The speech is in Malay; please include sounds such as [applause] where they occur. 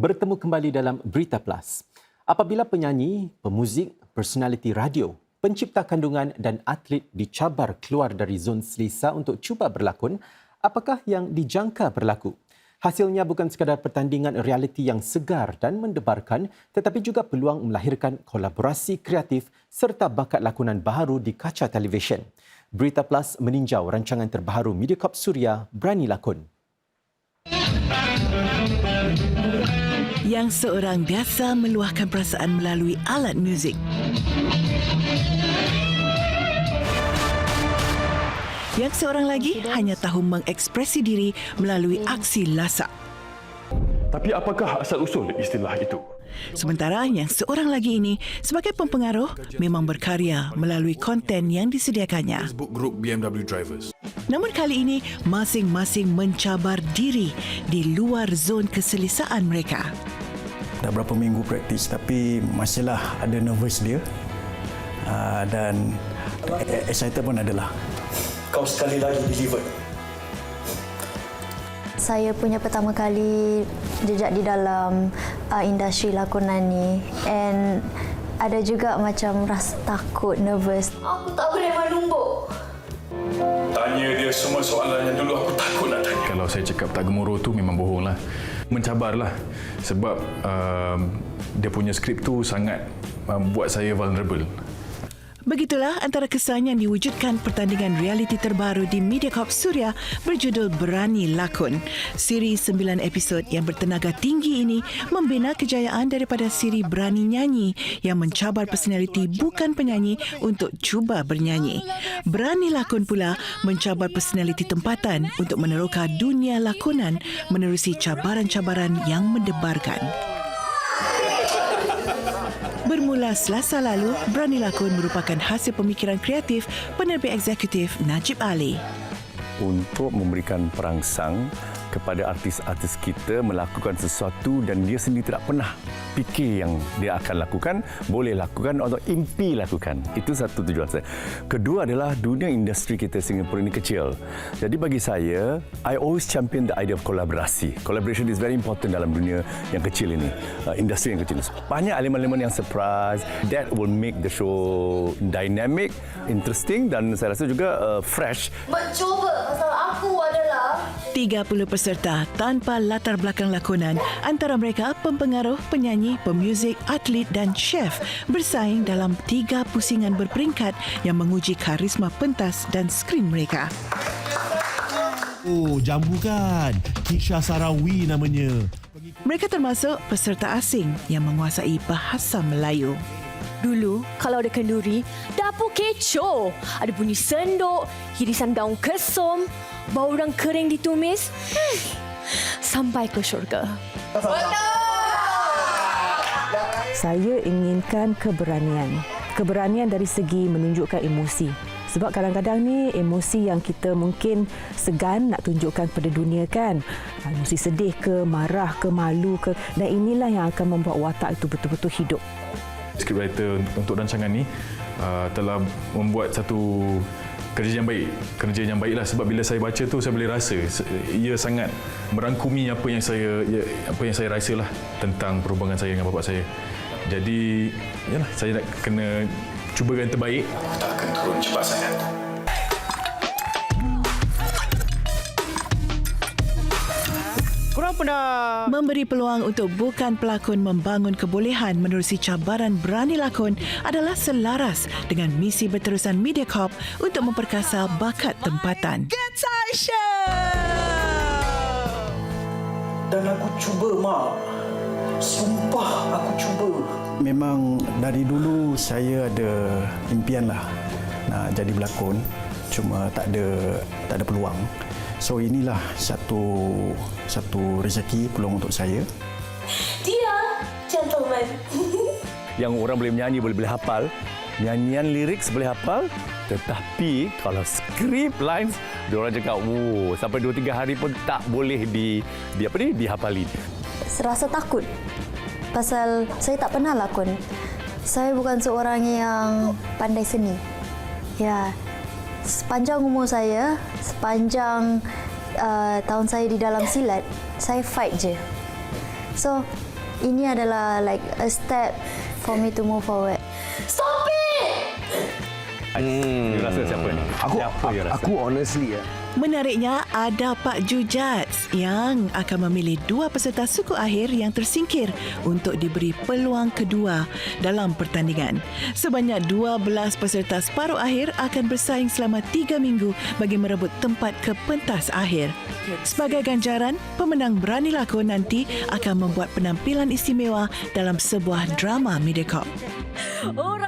bertemu kembali dalam Berita Plus. Apabila penyanyi, pemuzik, personaliti radio, pencipta kandungan dan atlet dicabar keluar dari zon selesa untuk cuba berlakon, apakah yang dijangka berlaku? Hasilnya bukan sekadar pertandingan realiti yang segar dan mendebarkan tetapi juga peluang melahirkan kolaborasi kreatif serta bakat lakonan baharu di kaca televisyen. Berita Plus meninjau rancangan terbaru Mediacorp Suria Berani Lakon yang seorang biasa meluahkan perasaan melalui alat muzik. Yang seorang lagi hanya tahu mengekspresi diri melalui aksi lasak. Tapi apakah asal-usul istilah itu? Sementara yang seorang lagi ini sebagai pempengaruh memang berkarya melalui konten yang disediakannya. Facebook group BMW Drivers. Namun kali ini masing-masing mencabar diri di luar zon keselesaan mereka. Dah berapa minggu praktis tapi masihlah ada nervous dia. Uh, dan excited pun adalah. Kau sekali lagi delivered. Saya punya pertama kali jejak di dalam uh, industri lakonan ni and ada juga macam rasa takut, nervous. Aku tak boleh menumbuk. Tanya dia semua soalan yang dulu aku takut nak tanya. Kalau saya cakap tak gemuruh tu memang bohong lah. Mencabarlah. Sebab um, dia punya skrip tu sangat um, buat saya vulnerable. Begitulah antara kesan yang diwujudkan pertandingan realiti terbaru di Mediacorp Suria berjudul Berani Lakon. Siri 9 episod yang bertenaga tinggi ini membina kejayaan daripada siri Berani Nyanyi yang mencabar personaliti bukan penyanyi untuk cuba bernyanyi. Berani Lakon pula mencabar personaliti tempatan untuk meneroka dunia lakonan menerusi cabaran-cabaran yang mendebarkan. Bermula selasa lalu, Berani Lakon merupakan hasil pemikiran kreatif penerbit eksekutif Najib Ali. Untuk memberikan perangsang kepada artis-artis kita melakukan sesuatu dan dia sendiri tidak pernah fikir yang dia akan lakukan, boleh lakukan atau impi lakukan. Itu satu tujuan saya. Kedua adalah dunia industri kita Singapura ini kecil. Jadi bagi saya, I always champion the idea of kolaborasi. Collaboration is very important dalam dunia yang kecil ini. Uh, industri yang kecil. Banyak elemen-elemen yang surprise. That will make the show dynamic, interesting dan saya rasa juga uh, fresh. Mencuba pasal aku adalah 30 peserta tanpa latar belakang lakonan antara mereka pempengaruh, penyanyi, pemuzik, atlet dan chef bersaing dalam tiga pusingan berperingkat yang menguji karisma pentas dan skrin mereka. Oh, jambu kan? Kisha Sarawi namanya. Mereka termasuk peserta asing yang menguasai bahasa Melayu. Dulu, kalau ada kenduri, dapur kecoh. Ada bunyi sendok, hirisan daun kesum, bau orang kering ditumis. Hmm, sampai ke syurga. Saya inginkan keberanian. Keberanian dari segi menunjukkan emosi. Sebab kadang-kadang ni emosi yang kita mungkin segan nak tunjukkan kepada dunia kan. Emosi sedih ke, marah ke, malu ke. Dan inilah yang akan membuat watak itu betul-betul hidup scriptwriter untuk rancangan ni uh, telah membuat satu kerja yang baik. Kerja yang baiklah sebab bila saya baca tu saya boleh rasa ia sangat merangkumi apa yang saya ya, apa yang saya rasalah tentang perhubungan saya dengan bapa saya. Jadi yalah saya nak kena cuba yang terbaik tak akan turun cepat sangat pernah memberi peluang untuk bukan pelakon membangun kebolehan menerusi cabaran berani lakon adalah selaras dengan misi berterusan Mediacorp untuk memperkasa bakat tempatan. Dan aku cuba, Mak. Sumpah aku cuba. Memang dari dulu saya ada impian lah nak jadi berlakon. Cuma tak ada tak ada peluang. So inilah satu satu rezeki peluang untuk saya. Dia gentleman. [laughs] Yang orang boleh menyanyi boleh boleh hafal, nyanyian lirik boleh hafal, tetapi kalau skrip lines dia orang cakap, "Oh, sampai 2 3 hari pun tak boleh di di apa ni dihafali." Serasa takut pasal saya tak pernah lakon. Saya bukan seorang yang pandai seni. Ya, sepanjang umur saya, sepanjang uh, tahun saya di dalam silat, saya fight je. So, ini adalah like a step for me to move forward. Stop it! Hmm. You rasa siapa ni? Aku siapa you rasa? aku honestly ya. Menariknya, ada Pak Jujats yang akan memilih dua peserta suku akhir yang tersingkir untuk diberi peluang kedua dalam pertandingan. Sebanyak 12 peserta separuh akhir akan bersaing selama tiga minggu bagi merebut tempat ke pentas akhir. Sebagai ganjaran, pemenang berani lakon nanti akan membuat penampilan istimewa dalam sebuah drama Mediacorp. Orang